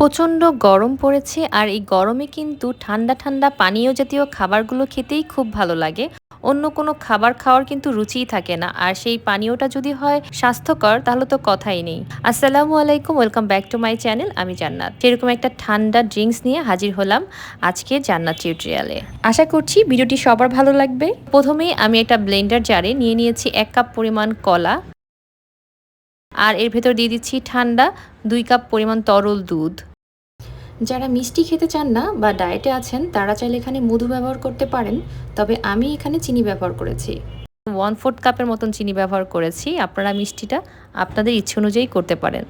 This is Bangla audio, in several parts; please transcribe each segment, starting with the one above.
প্রচণ্ড গরম পড়েছে আর এই গরমে কিন্তু ঠান্ডা ঠান্ডা পানীয় জাতীয় খাবারগুলো খেতেই খুব ভালো লাগে। অন্য কোনো খাবার খাওয়ার কিন্তু রুচিই থাকে না। আর সেই পানীয়টা যদি হয় স্বাস্থ্যকর, তাহলে তো কথাই নেই। আসসালামু আলাইকুম, welcome back to my channel, আমি জান্নাত। সেরকম একটা ঠান্ডা ড্রিঙ্কস নিয়ে হাজির হলাম আজকে জান্নাত টিউটোরিয়ালে। আশা করছি ভিডিওটি সবার ভালো লাগবে। প্রথমেই আমি একটা ব্লেন্ডার জারে নিয়ে নিয়েছি এক কাপ পরিমাণ কলা। আর এর ভেতর দিয়ে দিচ্ছি ঠান্ডা দুই কাপ পরিমাণ তরল দুধ। যারা মিষ্টি খেতে চান না বা ডায়েটে আছেন তারা চাইলে এখানে মধু ব্যবহার করতে পারেন। তবে আমি এখানে চিনি ব্যবহার করেছি। ওয়ান ফোর্থ কাপের মতন চিনি ব্যবহার করেছি। আপনারা মিষ্টিটা আপনাদের ইচ্ছে অনুযায়ী করতে পারেন।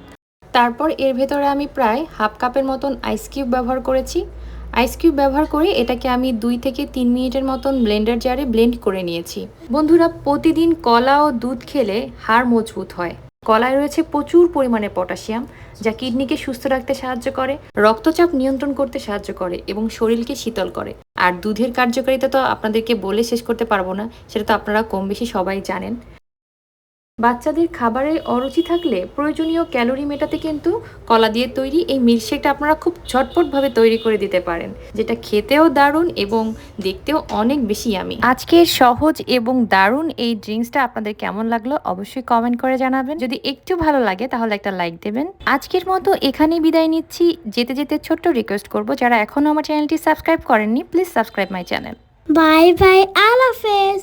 তারপর এর ভেতরে আমি প্রায় হাফ কাপের মতন আইস কিউব ব্যবহার করেছি। আইস কিউব ব্যবহার করে এটাকে আমি দুই থেকে তিন মিনিটের মতন ব্লেন্ডার জারে ব্লেন্ড করে নিয়েছি। বন্ধুরা প্রতিদিন কলা ও দুধ খেলে হাড় মজবুত হয়। কলায় রয়েছে প্রচুর পরিমাণে পটাশিয়াম, যা কিডনিকে সুস্থ রাখতে সাহায্য করে, রক্তচাপ নিয়ন্ত্রণ করতে সাহায্য করে এবং শরীরকে শীতল করে। আর দুধের কার্যকারিতা তো আপনাদেরকে বলে শেষ করতে পারব না, সেটা তো আপনারা কম বেশি সবাই জানেন। বাচ্চাদের খাবারে অরুচি থাকলে প্রয়োজনীয় ক্যালোরি মেটাতে কিন্তু কলা দিয়ে তৈরি এই মিল্কশেকটা আপনারা খুব ঝটপটভাবে তৈরি করে দিতে পারেন, যেটা খেতেও দারুণ এবং দেখতেও অনেক বেশি আমি আজকের সহজ এবং দারুণ এই ড্রিঙ্কসটা আপনাদের কেমন লাগল অবশ্যই কমেন্ট করে জানাবেন। যদি একটু ভালো লাগে তাহলে একটা লাইক দেবেন। আজকের মতো এখানেই বিদায় নিচ্ছি। যেতে যেতে ছোট্ট রিকোয়েস্ট করব, যারা এখনও আমার চ্যানেলটি সাবস্ক্রাইব করেননি please subscribe my channel bye bye আল্লাহ হাফেজ।